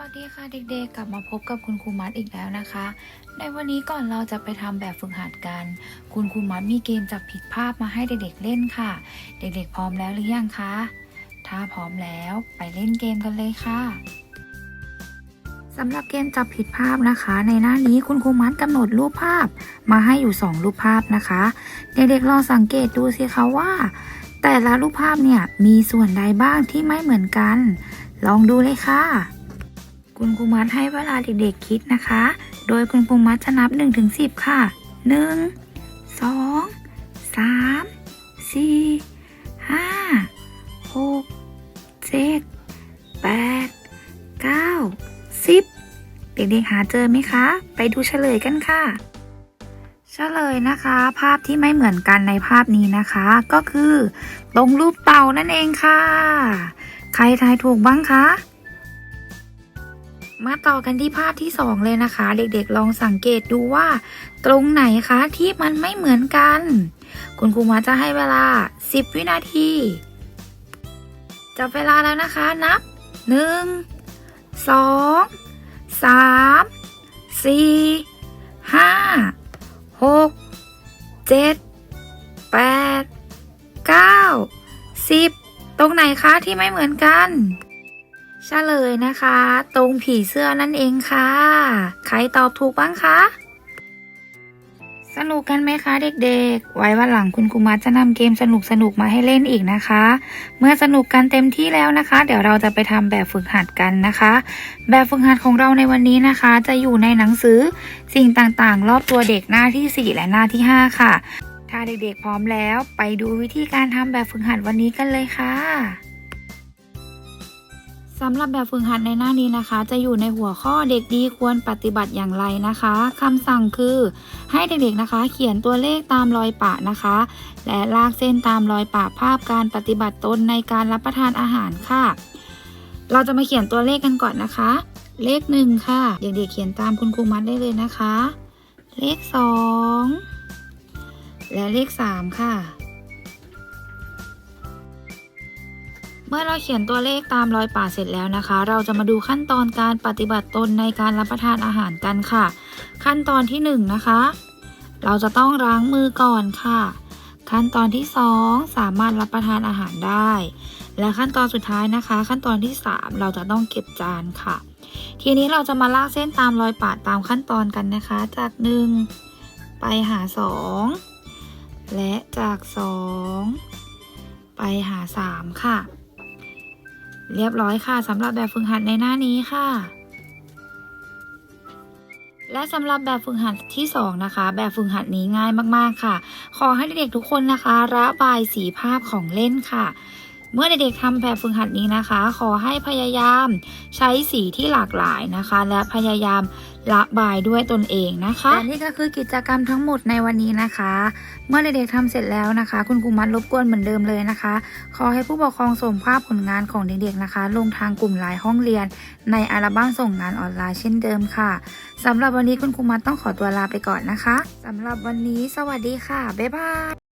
วัสดีค่ะเด็กๆ กลับมาพบกับคุณครูมัดอีกแล้วนะคะ ในวันนี้ก่อนเราจะไปทำแบบฝึกหัดกัน คุณครูมัดมีเกมจับผิดภาพมาให้เด็กๆเล่นค่ะ เด็กๆพร้อมแล้วหรือยังคะ ถ้าพร้อมแล้วไปเล่นเกมกันเลยค่ะสำหรับเกมจับผิดภาพนะคะ ในหน้านี้คุณครูมัดกำหนดรูปภาพมาให้อยู่ 2 รูปภาพนะคะ เด็กๆลองสังเกตดูสิคะว่า แต่ละรูปภาพเนี่ยมีส่วนใดบ้างที่ไม่เหมือนกัน ลองดูเลยค่ะ คุณครูมัดให้เวลาเด็กๆคิดนะคะ โดยคุณครูมัดจะนับ1ถึง10 ค่ะ 1 2 3 4 5 6 7 8 9 10 เด็กๆหาเจอไหมคะ ไปดูเฉลยกันค่ะ เฉลยนะคะ ภาพที่ไม่เหมือนกันในภาพนี้นะคะ ก็คือ ตรงรูปเต่านั่นเองค่ะ ใครทายถูกบ้างคะ มาต่อกันที่ภาพที่สองเลยนะคะ เด็กๆลองสังเกตดูว่า ตรงไหนคะที่มันไม่เหมือนกัน คุณครูมาจะให้เวลา 10 วินาทีจับเวลาแล้วนะคะนับ 1 2 3 4 5 6 7 8 9 10 ตรงไหนคะที่ไม่เหมือนกัน เฉลยนะคะ ตรงผีเสื้อนั่นเองค่ะ ใครตอบถูกบ้างคะสนุกกันไหมคะเด็กๆ ไว้วันหลังคุณครูมัดจะนำเกมสนุกๆมาให้เล่นอีกนะคะ เมื่อสนุกกันเต็มที่แล้วนะคะ เดี๋ยวเราจะไปทำแบบฝึกหัดกันนะคะ แบบฝึกหัดของเราในวันนี้นะคะ จะอยู่ในหนังสือสิ่งต่างๆ รอบตัวเด็กหน้าที่ 4 และหน้าที่ 5 ค่ะ ถ้าเด็กๆพร้อมแล้ว ไปดูวิธีการทำแบบฝึกหัดวันนี้กันเลยค่ะ สำหรับแบบฝึกหัดในหน้านี้นะคะ จะอยู่ในหัวข้อเด็กดีควรปฏิบัติอย่างไรนะคะคำสั่งคือ ให้เด็กๆนะคะ เขียนตัวเลขตามรอยปะนะคะ และลากเส้นตามรอยปะภาพการปฏิบัติตนในการรับประทานอาหารค่ะ เราจะมาเขียนตัวเลขกันก่อนนะคะ เลขหนึ่งค่ะ เด็กๆเขียนตามคุณครูมัดได้เลยนะคะ เลขสองและเลขสามค่ะ เมื่อเราเขียนตัวเลขตามรอยป่าเสร็จแล้วนะคะ เราจะมาดูขั้นตอนการปฏิบัติตนในการรับประทานอาหารกันค่ะ ขั้นตอนที่1นงนะคะ เราจะต้องล้างมือก่อนค่ะ ขั้นตอนที่ 2 สามารถรับประทานอาหารได้ และขั้นตอนสุดท้ายนะคะ ขั้นตอนที่ 3 เราจะต้องเก็บจานค่ะ ทีนี้เราจะมาลากเส้นตามรอยป่าตามขั้นตอนกันนะคะ จาก 1 ไปหา 2 และจาก 2 ไปหา 3 ค่ะ เรียบร้อยค่ะสำหรับแบบฝึกหัดในหน้านี้ค่ะ และสำหรับแบบฝึกหัดที่ 2 นะคะ แบบฝึกหัดนี้ง่ายมากๆค่ะ ขอให้เด็กๆทุกคนนะคะ ระบายสีภาพของเล่นค่ะ เมื่อเด็กๆทำแบบฝึกหัดนี้นะคะ ขอให้พยายามใช้สีที่หลากหลายนะคะ และพยายามระบายด้วยตนเองนะคะและนี่ก็คือกิจกรรมทั้งหมดในวันนี้นะคะ เมื่อเด็กๆทำเสร็จแล้วนะคะ คุณครูมัดรบกวนเหมือนเดิมเลยนะคะ ขอให้ผู้ปกครองส่งภาพผลงานของเด็กๆนะคะ ลงทางกลุ่มไลน์ห้องเรียน ในอัลบั้มส่งงานออนไลน์เช่นเดิมค่ะสำหรับวันนี้คุณครูมัดต้องขอตัวลาไปก่อนนะคะสำหรับวันนี้ สวัสดีค่ะบ๊ายบาย